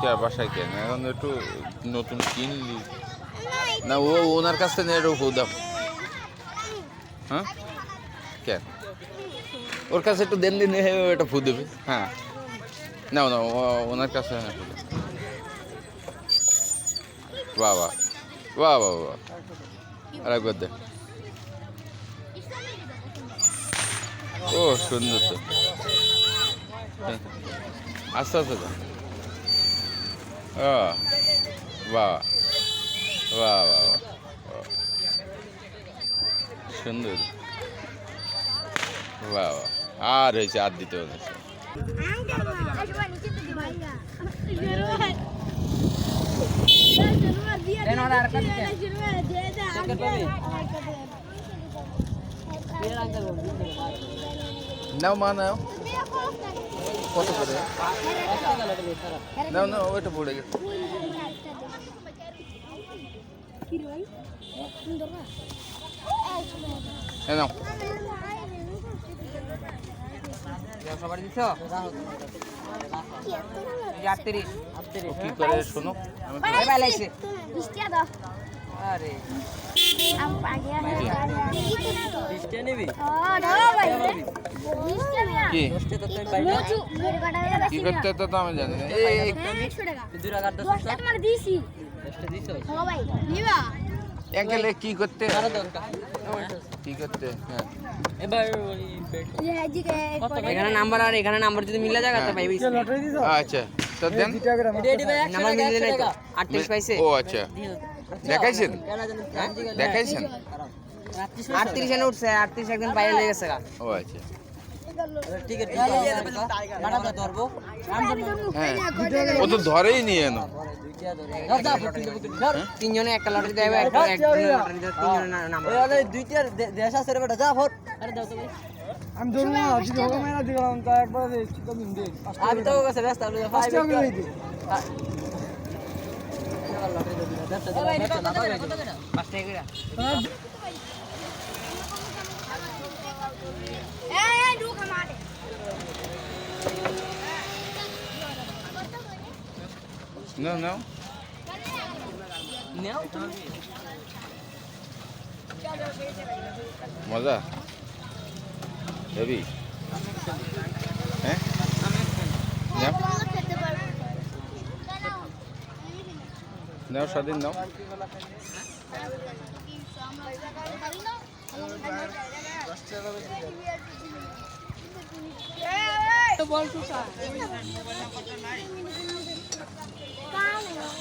কে বাসায় কেন এখন একটু নতুন কিনলি। না, ও ওনার কাছ থেকে একটু দাও। হ্যাঁ? কেন ওর কাছে একটু দেন, দিন এটা ফু দেবে। হ্যাঁ। নাও না ওনার কাছে হ্যাঁ ফু। বাহ বাহ বাহ বাহ বাহ আর একবার দে ও, সুন্দর তো। আস্তে আস্তে ও বাহ বাহ বাহ। সুন্দর বাহ আর হয়েছে আর দিতে না। নাও মা নাও কত করে? নাও নাও ওইটা পড়ে গেছে। কি করে শোনো? আমি আরে। কি? কি? করতে তো আমি জানি না। এই, দিছ। অ্যাঙ্কেলে কি করতে? কি করতে? হ্যাঁ। এবার এখানে নাম্বার আর এখানে নাম্বার যদি মিলে যায় তো পাইবি। আচ্ছা তো দেন। নাম্বার মিলে নাই তো। আটত্রিশ পাইছে? ও আচ্ছা। দেখাইছেন? দেখাইছেন? আটত্রিশ এনে উঠছে আটত্রিশ একদিন বাইরে লেগে গেছে গা। ও আচ্ছা। হ্যাঁ ও তো ধরেই নিয়ে এনো তিনজনে একটা লটারি দেবে একটা একজনের লটারি দেবে তিনজনের নাম্বার আমি ধরুন না আজকে হোক মেলা দিলাম তা একবার চিন্তা দিন আমি তো কাছে ব্যস্ত আমি ফার্স্টে আমি লই দিই পাঁচটা এগুলা নাও নাও নেও মজা হেবি হ্যাঁ নাও নাও স্বাধীন নাও বল Cái.